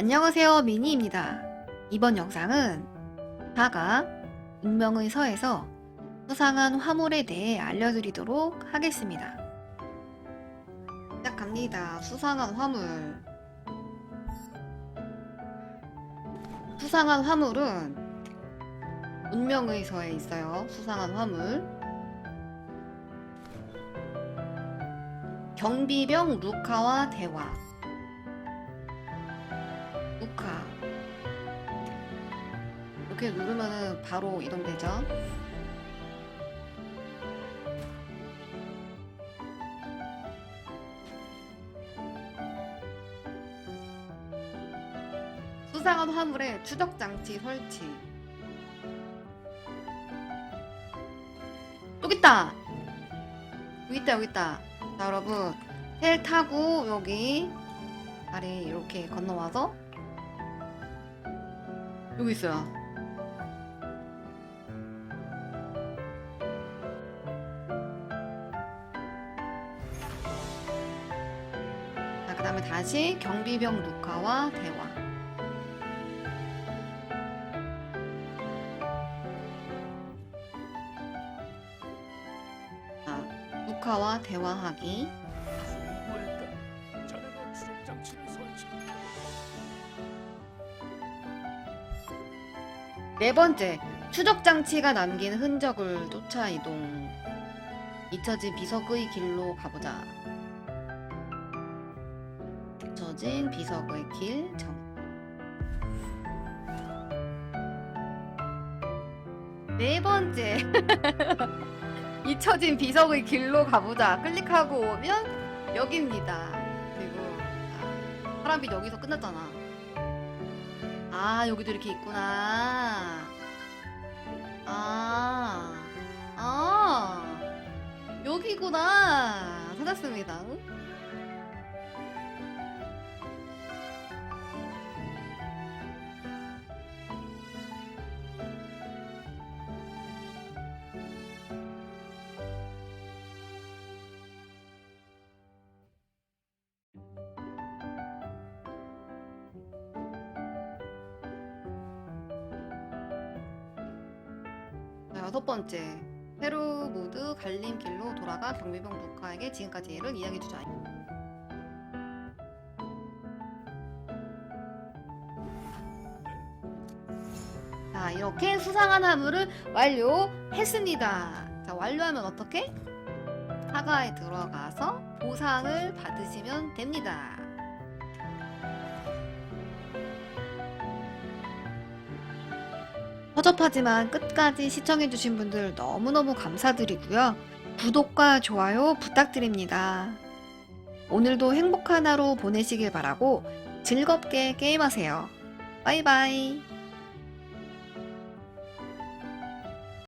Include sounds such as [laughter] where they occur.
안녕하세요 미니입니다. 이번 영상은 자가 운명의 서에서 수상한 화물에 대해 알려드리도록 하겠습니다. 시작합니다. 수상한 화물 수상한 화물은 운명의 서에 있어요. 수상한 화물 경비병 루카와 대화 루카. 이렇게 누르면은 바로 이동되죠? 수상한 화물에 추적 장치 설치. 여기 있다! 여기 있다 여기 있다. 자 여러분. 헬 타고 여기 아래 이렇게 건너와서 여기 있어요. 자, 그 다음에 다시 경비병 루카와 대화. 자, 루카와 대화하기. 네 번째, 추적 장치가 남긴 흔적을 쫓아 이동. 잊혀진 비석의 길로 가보자. 잊혀진 비석의 길 정. 네 번째, [laughs] 잊혀진 비석의 길로 가보자. 클릭하고 오면 여기입니다. 그리고 아, 파란빛 여기서 끝났잖아. 아, 여기도 이렇게 있구나. 아, 아, 여기구나. 찾았습니다. 자, 여섯 번째. 페루 모드 갈림길로 돌아가 경비병 루카에게 지금까지 일을 이야기해주자. 자, 이렇게 수상한 화물을 완료했습니다. 자, 완료하면 어떻게? 사과에 들어가서 보상을 받으시면 됩니다. 허접하지만 끝까지 시청해주신 분들 너무너무 감사드리고요. 구독과 좋아요 부탁드립니다. 오늘도 행복한 하루 보내시길 바라고 즐겁게 게임하세요. 바이바이.